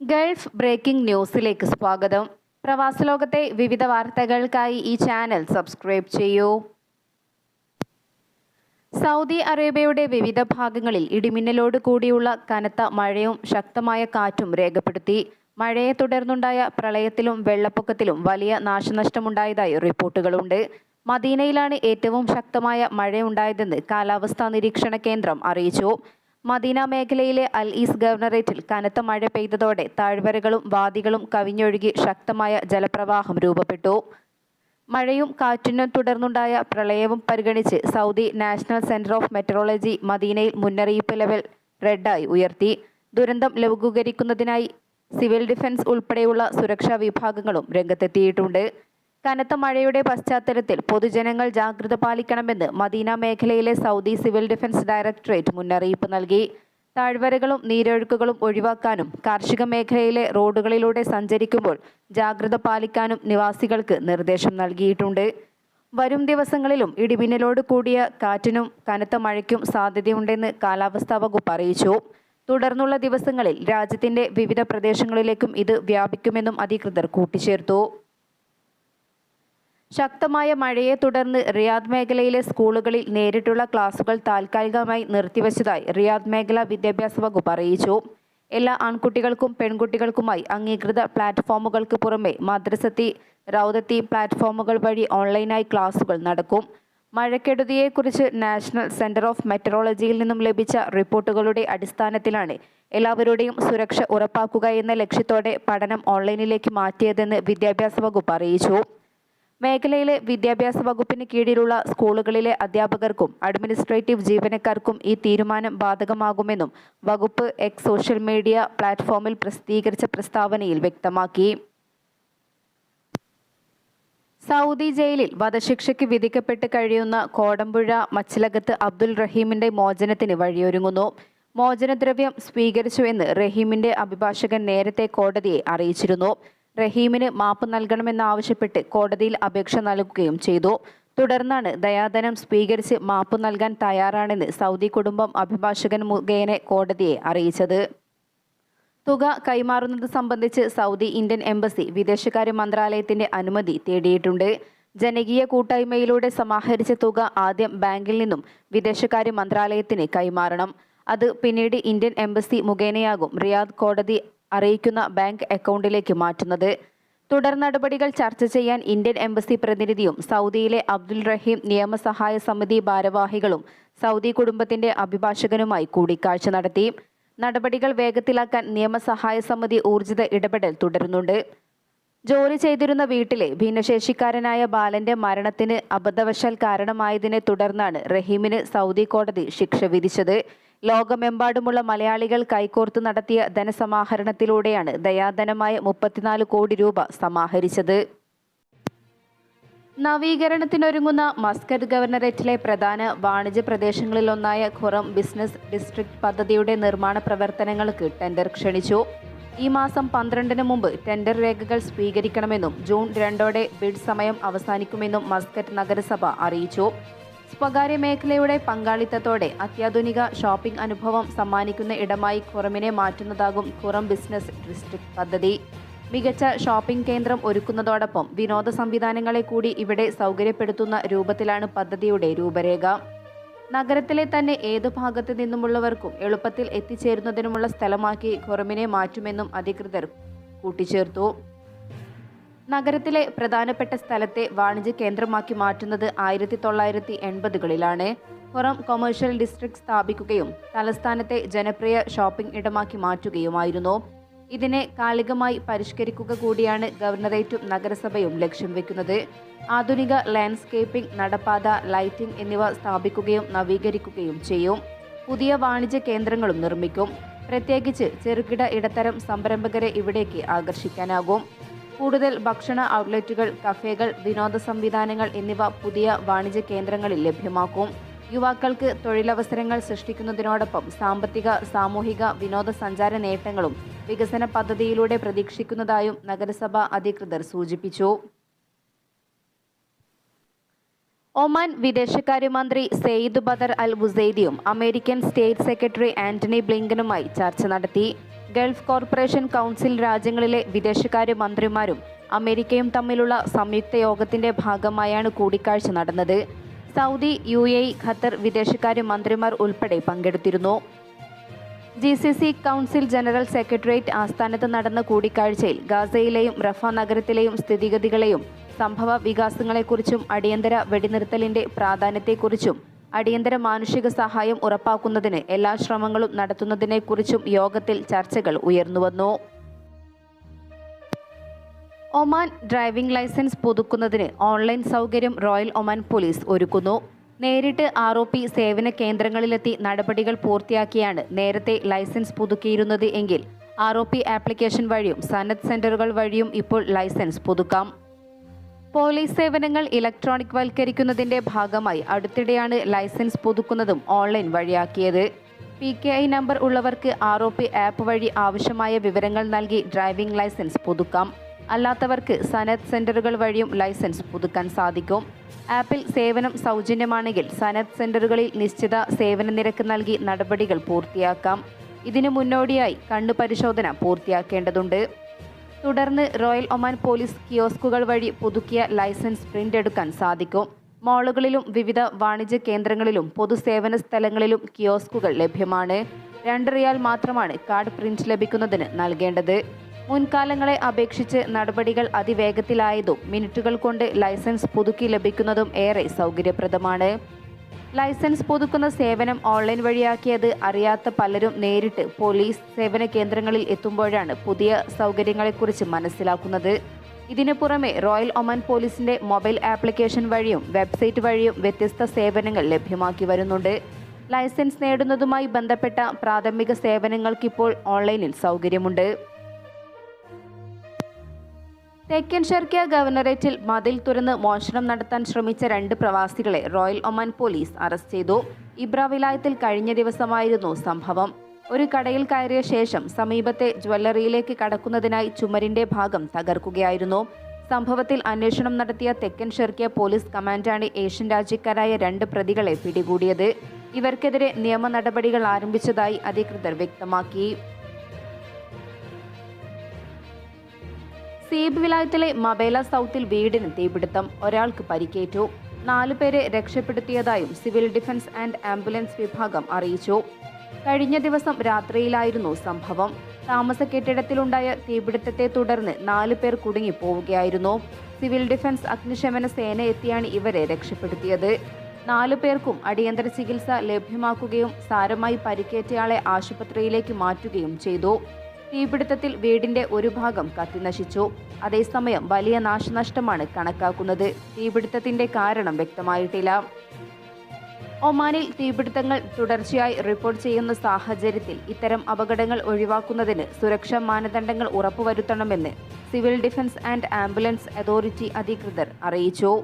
Gulf breaking ന്യൂസിലേക്ക് സ്വാഗതം. പ്രവാസലോകത്തെ വിവിധ വാർത്തകൾക്കായി ഈ ചാനൽ സബ്സ്ക്രൈബ് ചെയ്യൂ. സൗദി അറേബ്യയുടെ വിവിധ ഭാഗങ്ങളിൽ ഇടിമിന്നലോട് കൂടിയുള്ള കനത്ത മഴയും ശക്തമായ കാറ്റും രേഖപ്പെടുത്തി. മഴയെ തുടർന്നുണ്ടായ പ്രളയത്തിലും വെള്ളപ്പൊക്കത്തിലും വലിയ നാശനഷ്ടമുണ്ടായതായി റിപ്പോർട്ടുകളുണ്ട്. മദീനയിലാണ് ഏറ്റവും ശക്തമായ മഴയുണ്ടായതെന്ന് കാലാവസ്ഥാ നിരീക്ഷണ കേന്ദ്രം അറിയിച്ചു. മദീന മേഖലയിലെ അൽ ഈസ് ഗവർണറേറ്റിൽ കനത്ത മഴ പെയ്തതോടെ താഴ്വരകളും വാദികളും കവിഞ്ഞൊഴുകി ശക്തമായ ജലപ്രവാഹം രൂപപ്പെട്ടു. മഴയും കാറ്റിനും തുടർന്നുണ്ടായ പ്രളയവും പരിഗണിച്ച് Saudi national centre of meteorology മദീനയിൽ മുന്നറിയിപ്പ് ലെവൽ റെഡായി ഉയർത്തി. ദുരന്തം ലഘൂകരിക്കുന്നതിനായി സിവിൽ ഡിഫൻസ് ഉൾപ്പെടെയുള്ള സുരക്ഷാ വിഭാഗങ്ങളും രംഗത്തെത്തിയിട്ടുണ്ട്. കനത്ത മഴയുടെ പശ്ചാത്തലത്തിൽ പൊതുജനങ്ങൾ ജാഗ്രത പാലിക്കണമെന്ന് മദീന മേഖലയിലെ സൗദി സിവിൽ ഡിഫൻസ് ഡയറക്ടറേറ്റ് മുന്നറിയിപ്പ് നൽകി. താഴ്വരകളും നീരൊഴുക്കുകളും ഒഴിവാക്കാനും കാർഷിക മേഖലയിലെ റോഡുകളിലൂടെ സഞ്ചരിക്കുമ്പോൾ ജാഗ്രത പാലിക്കാനും നിവാസികൾക്ക് നിർദ്ദേശം നൽകിയിട്ടുണ്ട്. വരും ദിവസങ്ങളിലും ഇടിമിന്നലോട് കൂടിയ കാറ്റിനും കനത്ത മഴയ്ക്കും സാധ്യതയുണ്ടെന്ന് കാലാവസ്ഥാ വകുപ്പ് അറിയിച്ചു. തുടർന്നുള്ള ദിവസങ്ങളിൽ രാജ്യത്തിന്റെ വിവിധ പ്രദേശങ്ങളിലേക്കും ഇത് വ്യാപിക്കുമെന്നും അധികൃതർ കൂട്ടിച്ചേർത്തു. ശക്തമായ മഴയെ തുടർന്ന് റിയാദ് മേഖലയിലെ സ്കൂളുകളിൽ നേരിട്ടുള്ള ക്ലാസുകൾ താൽക്കാലികമായി നിർത്തിവച്ചതായി റിയാദ് മേഖല വിദ്യാഭ്യാസ വകുപ്പ് അറിയിച്ചു. എല്ലാ ആൺകുട്ടികൾക്കും പെൺകുട്ടികൾക്കുമായി അംഗീകൃത പ്ലാറ്റ്ഫോമുകൾക്ക് പുറമെ മദ്രസത്തി റൗദത്തി പ്ലാറ്റ്ഫോമുകൾ വഴി ഓൺലൈനായി ക്ലാസുകൾ നടക്കും. മഴക്കെടുതിയെക്കുറിച്ച് നാഷണൽ സെന്റർ ഓഫ് മെറ്ററോളജിയിൽ നിന്നും ലഭിച്ച റിപ്പോർട്ടുകളുടെ അടിസ്ഥാനത്തിലാണ് എല്ലാവരുടെയും സുരക്ഷ ഉറപ്പാക്കുക എന്ന ലക്ഷ്യത്തോടെ പഠനം ഓൺലൈനിലേക്ക് മാറ്റിയതെന്ന് വിദ്യാഭ്യാസ വകുപ്പ് അറിയിച്ചു. മേഖലയിലെ വിദ്യാഭ്യാസ വകുപ്പിന് കീഴിലുള്ള സ്കൂളുകളിലെ അധ്യാപകർക്കും അഡ്മിനിസ്ട്രേറ്റീവ് ജീവനക്കാർക്കും ഈ തീരുമാനം ബാധകമാകുമെന്നും വകുപ്പ് എക്സ് സോഷ്യൽ മീഡിയ പ്ലാറ്റ്ഫോമിൽ പ്രസിദ്ധീകരിച്ച പ്രസ്താവനയിൽ വ്യക്തമാക്കി. സൗദി ജയിലിൽ വധശിക്ഷയ്ക്ക് വിധിക്കപ്പെട്ട് കഴിയുന്ന കോടമ്പുഴ മച്ചിലകത്ത് അബ്ദുൽ റഹീമിന്റെ മോചനത്തിന് വഴിയൊരുങ്ങുന്നു. മോചനദ്രവ്യം സ്വീകരിച്ചുവെന്ന് റഹീമിന്റെ അഭിഭാഷകൻ നേരത്തെ കോടതിയെ അറിയിച്ചിരുന്നു. റഹീമിന് മാപ്പ് നൽകണമെന്നാവശ്യപ്പെട്ട് കോടതിയിൽ അപേക്ഷ നൽകുകയും ചെയ്തു. തുടർന്നാണ് ദയാധനം സ്വീകരിച്ച് മാപ്പ് നൽകാൻ തയ്യാറാണെന്ന് സൗദി കുടുംബം അഭിഭാഷകൻ മുഖേന കോടതിയെ അറിയിച്ചത്. തുക കൈമാറുന്നത് സംബന്ധിച്ച് സൗദി ഇന്ത്യൻ എംബസി വിദേശകാര്യ മന്ത്രാലയത്തിന്റെ അനുമതി തേടിയിട്ടുണ്ട്. ജനകീയ കൂട്ടായ്മയിലൂടെ സമാഹരിച്ച തുക ആദ്യം ബാങ്കിൽ നിന്നും വിദേശകാര്യ മന്ത്രാലയത്തിന് കൈമാറണം. അത് പിന്നീട് ഇന്ത്യൻ എംബസി മുഖേനയാകും റിയാദ് കോടതി അറിയിക്കുന്ന ബാങ്ക് അക്കൗണ്ടിലേക്ക് മാറ്റുന്നത്. തുടർ നടപടികൾ ചർച്ച ചെയ്യാൻ ഇന്ത്യൻ എംബസി പ്രതിനിധിയും സൗദിയിലെ അബ്ദുൽ റഹീം നിയമസഹായ സമിതി ഭാരവാഹികളും സൗദി കുടുംബത്തിന്റെ അഭിഭാഷകനുമായി കൂടിക്കാഴ്ച നടത്തി. നടപടികൾ വേഗത്തിലാക്കാൻ നിയമസഹായ സമിതി ഊർജിത ഇടപെടൽ തുടരുന്നുണ്ട്. ജോലി ചെയ്തിരുന്ന വീട്ടിലെ ഭിന്നശേഷിക്കാരനായ ബാലന്റെ മരണത്തിന് അബദ്ധവശാൽ കാരണമായതിനെ തുടർന്നാണ് റഹീമിന് സൗദി കോടതി ശിക്ഷ വിധിച്ചത്. ലോകമെമ്പാടുമുള്ള മലയാളികൾ കൈകോർത്ത് നടത്തിയ ധനസമാഹരണത്തിലൂടെയാണ് ദയാധനമായ മുപ്പത്തിനാല് കോടി രൂപ സമാഹരിച്ചത്. നവീകരണത്തിനൊരുങ്ങുന്ന മസ്കറ്റ് ഗവർണറേറ്റിലെ പ്രധാന വാണിജ്യ പ്രദേശങ്ങളിലൊന്നായ ഖുറം ബിസിനസ് ഡിസ്ട്രിക്ട് പദ്ധതിയുടെ നിർമ്മാണ പ്രവർത്തനങ്ങൾക്ക് ടെൻഡർ ക്ഷണിച്ചു. ഈ മാസം പന്ത്രണ്ടിന് മുമ്പ് ടെൻഡർ രേഖകൾ സ്വീകരിക്കണമെന്നും ജൂൺ രണ്ടോടെ ബിഡ് സമയം അവസാനിക്കുമെന്നും മസ്കറ്റ് നഗരസഭ അറിയിച്ചു. സ്വകാര്യ മേഖലയുടെ പങ്കാളിത്തത്തോടെ അത്യാധുനിക ഷോപ്പിംഗ് അനുഭവം സമ്മാനിക്കുന്ന ഇടമായി ഖുറമിനെ മാറ്റുന്നതാകും ഖുറം ബിസിനസ് ഡിസ്ട്രിക്ട് പദ്ധതി. മികച്ച ഷോപ്പിംഗ് കേന്ദ്രം ഒരുക്കുന്നതോടൊപ്പം വിനോദ സംവിധാനങ്ങളെ കൂടി ഇവിടെ സൗകര്യപ്പെടുത്തുന്ന രൂപത്തിലാണ് പദ്ധതിയുടെ രൂപരേഖ. നഗരത്തിലെ തന്നെ ഏതു ഭാഗത്തു നിന്നുമുള്ളവർക്കും എളുപ്പത്തിൽ എത്തിച്ചേരുന്നതിനുമുള്ള സ്ഥലമാക്കി ഖുറമിനെ മാറ്റുമെന്നും അധികൃതർ കൂട്ടിച്ചേർത്തു. നഗരത്തിലെ പ്രധാനപ്പെട്ട സ്ഥലത്തെ വാണിജ്യ കേന്ദ്രമാക്കി മാറ്റുന്നത് ആയിരത്തി തൊള്ളായിരത്തി എൺപതുകളിലാണ്. പുറം കൊമേഴ്ഷ്യൽ ഡിസ്ട്രിക്ട് സ്ഥാപിക്കുകയും തലസ്ഥാനത്തെ ജനപ്രിയ ഷോപ്പിംഗ് ഇടമാക്കി മാറ്റുകയുമായിരുന്നു. ഇതിനെ കാലികമായി പരിഷ്കരിക്കുക കൂടിയാണ് ഗവർണറേറ്റും നഗരസഭയും ലക്ഷ്യം വെക്കുന്നത്. ആധുനിക ലാൻഡ്സ്കേപ്പിംഗ് നടപ്പാത ലൈറ്റിംഗ് എന്നിവ സ്ഥാപിക്കുകയും നവീകരിക്കുകയും ചെയ്യും. പുതിയ വാണിജ്യ കേന്ദ്രങ്ങളും നിർമ്മിക്കും. പ്രത്യേകിച്ച് ചെറുകിട ഇടത്തരം സംരംഭകരെ ഇവിടേക്ക് ആകർഷിക്കാനാകും. കൂടുതൽ ഭക്ഷണ ഔട്ട്ലെറ്റുകൾ കഫേകൾ വിനോദ സംവിധാനങ്ങൾ എന്നിവ പുതിയ വാണിജ്യ കേന്ദ്രങ്ങളിൽ ലഭ്യമാക്കും. യുവാക്കൾക്ക് തൊഴിലവസരങ്ങൾ സൃഷ്ടിക്കുന്നതിനോടൊപ്പം സാമ്പത്തിക സാമൂഹിക വിനോദസഞ്ചാര നേട്ടങ്ങളും വികസന പദ്ധതിയിലൂടെ പ്രതീക്ഷിക്കുന്നതായും നഗരസഭ അധികൃതർ സൂചിപ്പിച്ചു. ഒമാൻ വിദേശകാര്യമന്ത്രി സെയ്ദ് ബദർ അൽ ബുസൈദിയും അമേരിക്കൻ സ്റ്റേറ്റ് സെക്രട്ടറി ആന്റണി ബ്ലിങ്കനുമായി ചർച്ച നടത്തി. ഗൾഫ് കോർപ്പറേഷൻ കൗൺസിൽ രാജ്യങ്ങളിലെ വിദേശകാര്യ മന്ത്രിമാരും അമേരിക്കയും തമ്മിലുള്ള സംയുക്ത യോഗത്തിന്റെ ഭാഗമായാണ് കൂടിക്കാഴ്ച നടന്നത്. സൗദി യു എ ഖത്തർ വിദേശകാര്യ മന്ത്രിമാർ ഉൾപ്പെടെ പങ്കെടുത്തിരുന്നു. G C C council general secretariat ആസ്ഥാനത്ത് നടന്ന കൂടിക്കാഴ്ചയിൽ ഗാസയിലെയും റഫ നഗരത്തിലെയും സ്ഥിതിഗതികളെയും സംഭവ വികാസങ്ങളെക്കുറിച്ചും അടിയന്തര വെടിനിർത്തലിന്റെ പ്രാധാന്യത്തെക്കുറിച്ചും അടിയന്തര മാനുഷിക സഹായം ഉറപ്പാക്കുന്നതിന് എല്ലാ ശ്രമങ്ങളും നടത്തുന്നതിനെക്കുറിച്ചും യോഗത്തിൽ ചർച്ചകൾ ഉയർന്നുവന്നു ഒമാൻ ഡ്രൈവിംഗ് ലൈസൻസ് പുതുക്കുന്നതിന് ഓൺലൈൻ സൗകര്യം റോയൽ ഒമാൻ പോലീസ് ഒരുക്കുന്നു. നേരിട്ട് ആർ ഒ പി സേവന കേന്ദ്രങ്ങളിലെത്തി നടപടികൾ പൂർത്തിയാക്കിയാണ് നേരത്തെ ലൈസൻസ് പുതുക്കിയിരുന്നത് എങ്കിൽ ആർ ഒ പി ആപ്ലിക്കേഷൻ വഴിയും സന്നദ്ധ സെന്ററുകൾ വഴിയും ഇപ്പോൾ ലൈസൻസ് പുതുക്കാം. പോലീസ് സേവനങ്ങൾ ഇലക്ട്രോണിക് വൽക്കരിക്കുന്നതിന്റെ ഭാഗമായി അടുത്തിടെയാണ് ലൈസൻസ് പുതുക്കുന്നതും ഓൺലൈൻ വഴിയാക്കിയത്. പി കെ ഐ നമ്പർ ഉള്ളവർക്ക് ആർ ഒ പി ആപ്പ് വഴി ആവശ്യമായ വിവരങ്ങൾ നൽകി ഡ്രൈവിംഗ് ലൈസൻസ് പുതുക്കാം. അല്ലാത്തവർക്ക് സനത് സെന്ററുകൾ വഴിയും ലൈസൻസ് പുതുക്കാൻ സാധിക്കും. ആപ്പിൽ സേവനം സൗജന്യമാണെങ്കിൽ സനത് സെന്ററുകളിൽ നിശ്ചിത സേവന നിരക്ക് നൽകി നടപടികൾ പൂർത്തിയാക്കാം. ഇതിനു മുന്നോടിയായി കണ്ണു പരിശോധന പൂർത്തിയാക്കേണ്ടതുണ്ട്. തുടർന്ന് റോയൽ ഒമാൻ പോലീസ് കിയോസ്കുകൾ വഴി പുതുക്കിയ ലൈസൻസ് പ്രിന്റ് എടുക്കാൻ സാധിക്കും. മാളുകളിലും വിവിധ വാണിജ്യ കേന്ദ്രങ്ങളിലും പൊതുസേവന സ്ഥലങ്ങളിലും കിയോസ്കുകൾ ലഭ്യമാണ്. രണ്ട് റിയാൽ മാത്രമാണ് കാർഡ് പ്രിന്റ് ലഭിക്കുന്നതിന് നൽകേണ്ടത്. മുൻകാലങ്ങളെ അപേക്ഷിച്ച് നടപടികൾ അതിവേഗത്തിലായതും മിനിറ്റുകൾ കൊണ്ട് ലൈസൻസ് പുതുക്കി ലഭിക്കുന്നതും ഏറെ സൗകര്യപ്രദമാണ്. ലൈസൻസ് പുതുക്കുന്ന സേവനം ഓൺലൈൻ വഴിയാക്കിയത് അറിയാത്ത പലരും നേരിട്ട് പോലീസ് സേവന കേന്ദ്രങ്ങളിൽ എത്തുമ്പോഴാണ് പുതിയ സൗകര്യങ്ങളെക്കുറിച്ച് മനസ്സിലാക്കുന്നത്. ഇതിനു പുറമെ റോയൽ ഒമാൻ പോലീസിന്റെ മൊബൈൽ ആപ്ലിക്കേഷൻ വഴിയും വെബ്സൈറ്റ് വഴിയും വ്യത്യസ്ത സേവനങ്ങൾ ലഭ്യമാക്കി വരുന്നുണ്ട്. ലൈസൻസ് നേടുന്നതുമായി ബന്ധപ്പെട്ട പ്രാഥമിക സേവനങ്ങൾക്കിപ്പോൾ ഓൺലൈനിൽ സൗകര്യമുണ്ട്. തെക്കൻ ഷെർക്കിയ ഗവർണറേറ്റിൽ മതിൽ തുറന്ന് മോഷണം നടത്താൻ ശ്രമിച്ച രണ്ട് പ്രവാസികളെ റോയൽ ഒമാൻ പോലീസ് അറസ്റ്റ് ചെയ്തു. ഇബ്ര വിലായത്തിൽ കഴിഞ്ഞ ദിവസമായിരുന്നു സംഭവം. ഒരു കടയിൽ കയറിയ ശേഷം സമീപത്തെ ജ്വല്ലറിയിലേക്ക് കടക്കുന്നതിനായി ചുമരിന്റെ ഭാഗം തകർക്കുകയായിരുന്നു. സംഭവത്തിൽ അന്വേഷണം നടത്തിയ തെക്കൻ ഷെർക്കിയ പോലീസ് കമാൻഡാണ് ഏഷ്യൻ രാജ്യക്കാരായ രണ്ട് പ്രതികളെ പിടികൂടിയത്. ഇവർക്കെതിരെ നിയമ നടപടികൾ ആരംഭിച്ചതായി അധികൃതർ വ്യക്തമാക്കി. സീബ് വിലായത്തിലെ മബേല സൗത്തിൽ വീടിന് തീപിടുത്തം. ഒരാൾക്ക് പരിക്കേറ്റു. നാലുപേരെ രക്ഷപ്പെടുത്തിയതായും സിവിൽ ഡിഫൻസ് ആൻഡ് ആംബുലൻസ് വിഭാഗം അറിയിച്ചു. കഴിഞ്ഞ ദിവസം രാത്രിയിലായിരുന്നു സംഭവം. താമസ കെട്ടിടത്തിലുണ്ടായ തീപിടുത്തത്തെ തുടർന്ന് നാലു പേർ കുടുങ്ങിപ്പോവുകയായിരുന്നു. സിവിൽ ഡിഫൻസ് അഗ്നിശമന സേന എത്തിയാണ് ഇവരെ രക്ഷപ്പെടുത്തിയത്. നാലു പേർക്കും അടിയന്തര ചികിത്സ ലഭ്യമാക്കുകയും സാരമായി പരിക്കേറ്റയാളെ ആശുപത്രിയിലേക്ക് മാറ്റുകയും ചെയ്തു. തീപിടുത്തത്തിൽ വീടിന്റെ ഒരു ഭാഗം കത്തിനശിച്ചു. അതേസമയം വലിയ നാശനഷ്ടമാണ് കണക്കാക്കുന്നത്. തീപിടുത്തത്തിന്റെ കാരണം വ്യക്തമായിട്ടില്ല. ഒമാനിൽ തീപിടുത്തങ്ങൾ തുടർച്ചയായി റിപ്പോർട്ട് ചെയ്യുന്ന സാഹചര്യത്തിൽ ഇത്തരം അപകടങ്ങൾ ഒഴിവാക്കുന്നതിന് സുരക്ഷാ മാനദണ്ഡങ്ങൾ ഉറപ്പുവരുത്തണമെന്ന് civil defence and ambulance authority അധികൃതർ അറിയിച്ചു.